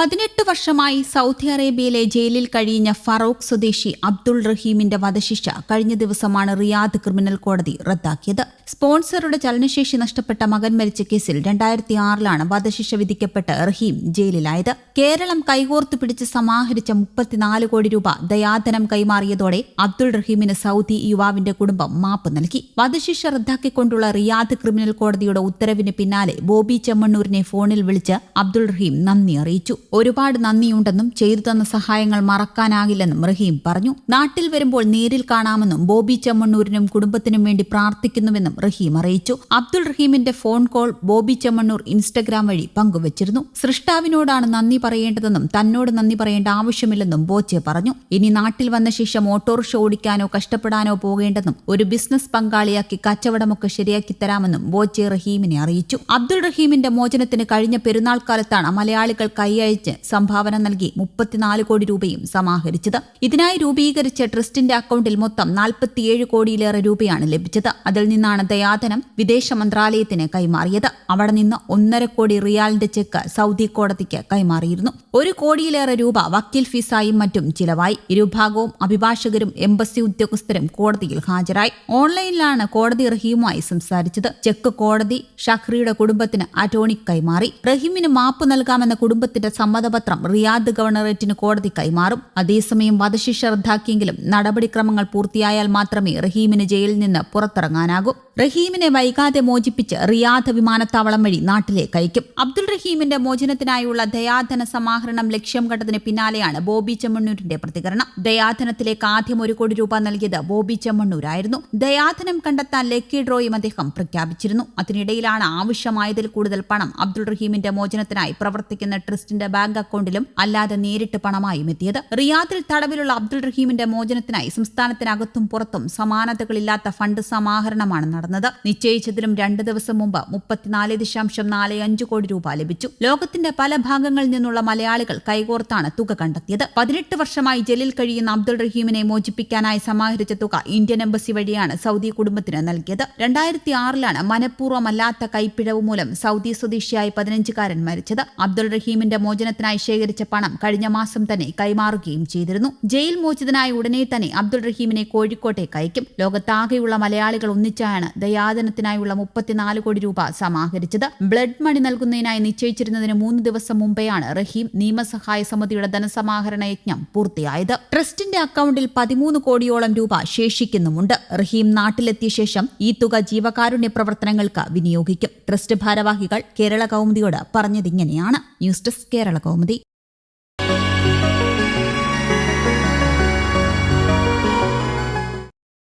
പതിനെട്ട് വർഷമായി സൗദി അറേബ്യയിലെ ജയിലിൽ കഴിഞ്ഞ ഫറൂഖ് സ്വദേശി അബ്ദുൾ റഹീമിന്റെ വധശിക്ഷ കഴിഞ്ഞ ദിവസമാണ് റിയാദ് ക്രിമിനൽ കോടതി റദ്ദാക്കിയത്. സ്പോൺസറുടെ ചലനശേഷി നഷ്ടപ്പെട്ട മകൻ മരിച്ച കേസിൽ രണ്ടായിരത്തി ആറിലാണ് വധശിക്ഷ വിധിക്കപ്പെട്ട് റഹീം ജയിലിലായത്. കേരളം കൈകോർത്തു പിടിച്ച് സമാഹരിച്ച മുപ്പത്തിനാല് കോടി രൂപ ദയാധനം കൈമാറിയതോടെ അബ്ദുൾ റഹീമിന് സൗദി യുവാവിന്റെ കുടുംബം മാപ്പ് നൽകി. വധശിക്ഷ റദ്ദാക്കിക്കൊണ്ടുള്ള റിയാദ് ക്രിമിനൽ കോടതിയുടെ ഉത്തരവിന് പിന്നാലെ ബോബി ചെമ്മണ്ണൂരിനെ ഫോണിൽ വിളിച്ച് അബ്ദുൾ റഹീം നന്ദി അറിയിച്ചു. ഒരുപാട് നന്ദിയുണ്ടെന്നും ചെയ്തു തന്ന സഹായങ്ങൾ മറക്കാനാകില്ലെന്നും റഹീം പറഞ്ഞു. നാട്ടിൽ വരുമ്പോൾ നേരിൽ കാണാമെന്നും ബോബി ചെമ്മണ്ണൂരിനും കുടുംബത്തിനും വേണ്ടി പ്രാർത്ഥിക്കുന്നുവെന്നും റഹീം അറിയിച്ചു. Abdul റഹീമിന്റെ phone call Bobby Chemmanur Instagram വഴി പങ്കുവച്ചിരുന്നു. സൃഷ്ടാവിനോടാണ് നന്ദി പറയേണ്ടതെന്നും തന്നോട് നന്ദി പറയേണ്ട ആവശ്യമില്ലെന്നും ബോച്ചെ പറഞ്ഞു. ഇനി നാട്ടിൽ വന്ന ശേഷം ഓട്ടോറിക്ഷ ഓടിക്കാനോ കഷ്ടപ്പെടാനോ പോകേണ്ടെന്നും ഒരു ബിസിനസ് പങ്കാളിയാക്കി കച്ചവടമൊക്കെ ശരിയാക്കി തരാമെന്നും ബോച്ചെ റഹീമിനെ അറിയിച്ചു. അബ്ദുൾ റഹീമിന്റെ മോചനത്തിന് കഴിഞ്ഞ പെരുന്നാൾ കാലത്താണ് മലയാളികൾ കൈയഴിച്ച് സംഭാവന നൽകി മുപ്പത്തിനാല് കോടി രൂപയും സമാഹരിച്ചത്. ഇതിനായി രൂപീകരിച്ച ട്രസ്റ്റിന്റെ അക്കൗണ്ടിൽ മൊത്തം നാൽപ്പത്തിയേഴ് കോടിയിലേറെ രൂപയാണ് ലഭിച്ചത്. അതിൽ നിന്നാണ് ദയാധനം വിദേശ മന്ത്രാലയത്തിന് കൈമാറിയത്. അവിടെ നിന്ന് ഒന്നര കോടി റിയാലിന്റെ ചെക്ക് സൗദി കോടതിക്ക് കൈമാറിയിരുന്നു. ഒരു കോടിയിലേറെ രൂപ വക്കീൽ ഫീസായും മറ്റും ചിലവായി. ഇരുഭാഗവും അഭിഭാഷകരും എംബസി ഉദ്യോഗസ്ഥരും കോടതിയിൽ ഹാജരായി. ഓൺലൈനിലാണ് കോടതി റഹീമുമായി സംസാരിച്ചത്. ചെക്ക് കോടതി ഷഹ്റിയുടെ കുടുംബത്തിന് അറ്റോണി കൈമാറി. റഹീമിന് മാപ്പ് നൽകാമെന്ന കുടുംബത്തിന്റെ സമ്മതപത്രം റിയാദ് ഗവർണറേറ്റിന് കോടതി കൈമാറും. അതേസമയം വധശിക്ഷ റദ്ദാക്കിയെങ്കിലും നടപടിക്രമങ്ങൾ പൂർത്തിയായാൽ മാത്രമേ റഹീമിന് ജയിലിൽ നിന്ന് പുറത്തിറങ്ങാനാകൂ. റഹീമിനെ വൈകാതെ മോചിപ്പിച്ച് റിയാദ് വിമാനത്താവളം വഴി നാട്ടിലേക്ക് അയക്കും. അബ്ദുൾ റഹീമിന്റെ മോചനത്തിനായുള്ള ദയാധന സമാഹരണം ലക്ഷ്യം കണ്ടതിന് പിന്നാലെയാണ് ബോബി ചെമ്മണ്ണൂരിന്റെ പ്രതികരണം. ദയാധനത്തിലേക്ക് ആദ്യം ഒരു കോടി രൂപ നൽകിയത് ബോബി ചെമ്മണ്ണൂരായിരുന്നു. ദയാധനം കണ്ടെത്താൻ ലക്കി ഡ്രോയും അദ്ദേഹം പ്രഖ്യാപിച്ചിരുന്നു. അതിനിടയിലാണ് ആവശ്യമായതിൽ കൂടുതൽ പണം അബ്ദുൾ റഹീമിന്റെ മോചനത്തിനായി പ്രവർത്തിക്കുന്ന ട്രസ്റ്റിന്റെ ബാങ്ക് അക്കൗണ്ടിലും അല്ലാതെ നേരിട്ട് പണമായും എത്തിയത്. റിയാദിൽ തടവിലുള്ള അബ്ദുൾ റഹീമിന്റെ മോചനത്തിനായി സംസ്ഥാനത്തിനകത്തും പുറത്തും സമാനതകളില്ലാത്ത ഫണ്ട് സമാഹരണമാണ് നടന്നത് നിശ്ചയിച്ചതിലും രണ്ട് ദിവസം മുമ്പ് മുപ്പത്തിനാല് ദശാംശം നാല് അഞ്ച് കോടി രൂപ ലഭിച്ചു. ലോകത്തിന്റെ പല ഭാഗങ്ങളിൽ നിന്നുള്ള മലയാളികൾ കൈകോർത്താണ് തുക കണ്ടെത്തിയത്. പതിനെട്ട് വർഷമായി ജയിലിൽ കഴിയുന്ന അബ്ദുൾ റഹീമിനെ മോചിപ്പിക്കാനായി സമാഹരിച്ച തുക ഇന്ത്യൻ എംബസി വഴിയാണ് സൗദി കുടുംബത്തിന് നൽകിയത്. രണ്ടായിരത്തി ആറിലാണ് മനഃപൂർവമല്ലാത്ത കൈപ്പിഴവ് മൂലം സൗദി സ്വദേശിയായ പതിനഞ്ചുകാരൻ മരിച്ചത്. അബ്ദുൾ റഹീമിന്റെ മോചനത്തിനായി ശേഖരിച്ച പണം കഴിഞ്ഞ മാസം തന്നെ കൈമാറുകയും ചെയ്തിരുന്നു. ജയിൽ മോചിതനായ ഉടനെ തന്നെ അബ്ദുൾ റഹീമിനെ കോഴിക്കോട്ടേക്ക് അയക്കും. ലോകത്താകെയുള്ള മലയാളികൾ ഒന്നിച്ചാണ് ദയാദനത്തിനായുള്ള മുപ്പത്തിനാല് കോടി രൂപ സമാഹരിച്ചത്. ബ്ലഡ് മണി നൽകുന്നതിനായി നിശ്ചയിച്ചിരുന്നതിന് മൂന്ന് ദിവസം മുമ്പെയാണ് റഹീം നിയമസഹായ സമിതിയുടെ ധനസമാഹരണ യജ്ഞം പൂർത്തിയായത്. ട്രസ്റ്റിന്റെ അക്കൌണ്ടിൽ പതിമൂന്ന് കോടിയോളം രൂപ ശേഷിക്കുന്നുമുണ്ട്. റഹീം നാട്ടിലെത്തിയ ശേഷം ഈ തുക ജീവകാരുണ്യ പ്രവർത്തനങ്ങൾക്ക് വിനിയോഗിക്കും. ട്രസ്റ്റ് ഭാരവാഹികൾ കേരള കൗമുദിയോട് പറഞ്ഞതിങ്ങനെയാണ്. News desk Kerala Kaumudi.